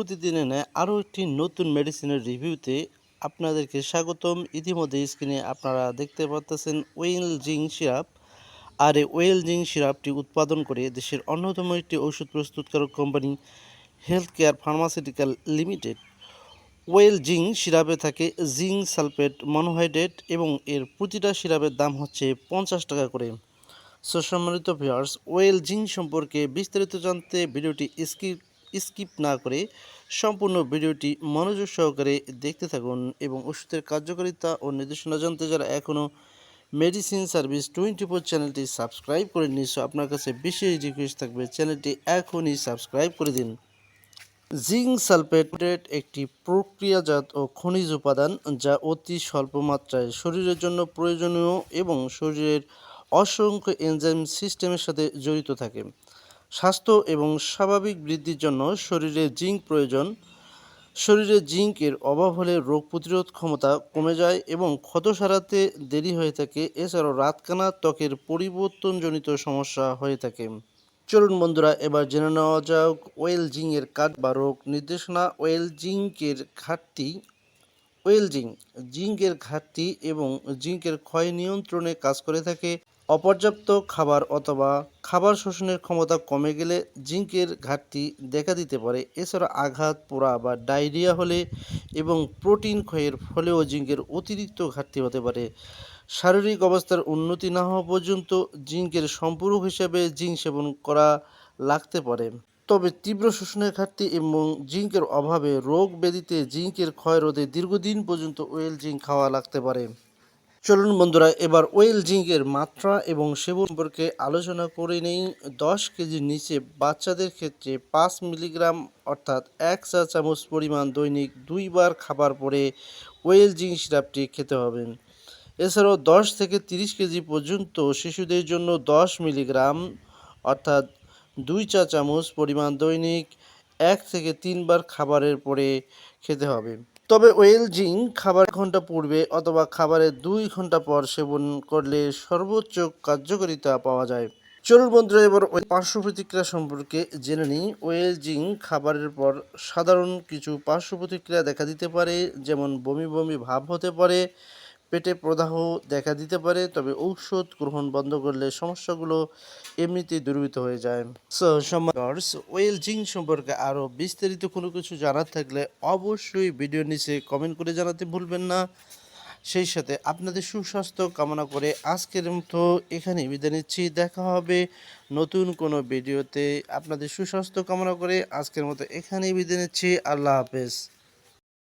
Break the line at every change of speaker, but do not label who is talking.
প্রতিদিনে নেয় আরও একটি নতুন মেডিসিনের রিভিউতে আপনাদেরকে স্বাগতম। ইতিমধ্যে স্ক্রিনে আপনারা দেখতে পাচ্ছেন ওয়েল জিং সিরাপ আর এই ওয়েল জিং সিরাপটি উৎপাদন করে দেশের অন্যতম একটি ওষুধ প্রস্তুতকারক company health care pharmaceutical limited well জিং সিরাপে থাকে জিং সালফেট মনোহাইড্রেট এবং এর প্রতিটা সিরাপের দাম হচ্ছে পঞ্চাশ টাকা করে। সো সম্মানিত ভিউয়ার্স ওয়েল জিং সম্পর্কে বিস্তারিত জানতে ভিডিওটি স্কিপ স্কিপ না করে সম্পূর্ণ ভিডিওটি মনোযোগ সহকারে দেখতে থাকুন এবং ওষুধের কার্যকারিতা ও নির্দেশনা জানতে যারা এখনও মেডিসিন সার্ভিস টোয়েন্টি ফোর চ্যানেলটি সাবস্ক্রাইব করে নিস আপনার কাছে বিশেষ রিকোয়েস্ট থাকবে চ্যানেলটি এখনই সাবস্ক্রাইব করে দিন। জিঙ্ক সালফেট একটি প্রক্রিয়াজাত ও খনিজ উপাদান যা অতি স্বল্প মাত্রায় শরীরের জন্য প্রয়োজনীয় এবং শরীরের অসংখ্য এনজাইম সিস্টেমের সাথে জড়িত থাকে। স্বাস্থ্য এবং স্বাভাবিক বৃদ্ধির জন্য শরীরে জিঙ্ক প্রয়োজন। শরীরে জিঙ্কের অভাব হলে রোগ প্রতিরোধ ক্ষমতা কমে যায় এবং ক্ষত সারাতে দেরি হয়ে থাকে। এছাড়াও রাতকানা ত্বকের পরিবর্তনজনিত সমস্যা হয়ে থাকে। চলুন বন্ধুরা, এবার জেনে নেওয়া যাক ওয়েল জিংয়ের কাজ বা রোগ নির্দেশনা। ওয়েল জিঙ্কের ঘাটতি, ওয়েল জিঙ্ক, জিঙ্কের ঘাটতি এবং জিঙ্কের ক্ষয় নিয়ন্ত্রণে কাজ করে থাকে। অপর্যাপ্ত খাবার অথবা খাবার শোষণের ক্ষমতা কমে গেলে জিঙ্কের ঘাটতি দেখা দিতে পারে। এছাড়া আঘাত, পোড়া বা ডায়রিয়া হলে এবং প্রোটিন ক্ষয়ের ফলেও জিঙ্কের অতিরিক্ত ঘাটতি হতে পারে। শারীরিক অবস্থার উন্নতি না হওয়া পর্যন্ত জিঙ্কের সম্পূরক হিসেবে জিঙ্ক সেবন করা লাগতে পারে। তবে তীব্র শোষণের ঘাটতি এবং জিঙ্কের অভাবে রোগ ব্যাধিতে জিঙ্কের ক্ষয় রোধে দীর্ঘদিন পর্যন্ত ওয়েল জিঙ্ক খাওয়া লাগতে পারে। চলুন বন্ধুরা, এবার ওয়েল জিঙ্কের মাত্রা এবং সেবন সম্পর্কে আলোচনা করে নেই। দশ কেজির নিচে বাচ্চাদের ক্ষেত্রে পাঁচ মিলিগ্রাম অর্থাৎ এক চা চামচ পরিমাণ দৈনিক দুইবার খাবার পরে ওয়েল জিঙ্ক সিরাপটি খেতে হবে। এছাড়াও দশ থেকে তিরিশ কেজি পর্যন্ত শিশুদের জন্য দশ মিলিগ্রাম অর্থাৎ দুই চা চামচ পরিমাণ দৈনিক এক থেকে তিনবার খাবারের পরে খেতে হবে। তবে ওয়েল জিং খাবার ঘণ্টা পূর্বে অথবা খাবারের দুই ঘণ্টা পর সেবন করলে সর্বোচ্চ কার্যকারিতা পাওয়া যায়। চলুন বন্ধুরা, এবার ওই পার্শ্ব প্রতিক্রিয়া সম্পর্কে জেনে নিই। ওয়েল জিং খাবারের পর সাধারণ কিছু পার্শ্ব প্রতিক্রিয়া দেখা দিতে পারে, যেমন বমি বমি ভাব হতে পারে পেটে প্রদাহ দেখা দিতে পারে, তবে ঔষধ গ্রহণ বন্ধ করলে সমস্যাগুলো এমনিতেই দূরীভূত হয়ে যায়। সো ওয়েল জিং সম্পর্কে আরও বিস্তারিত কোনো কিছু জানার থাকলে অবশ্যই ভিডিও নিচে কমেন্ট করে জানাতে ভুলবেন না। সেই সাথে আপনাদের সুস্বাস্থ্য কামনা করে আজকের মতো এখানেই বিদায় নিচ্ছি। দেখা হবে নতুন কোনো ভিডিওতে আপনাদের সুস্বাস্থ্য কামনা করে আজকের মতো এখানেই বিদায় নিচ্ছি। আল্লাহ হাফেজ।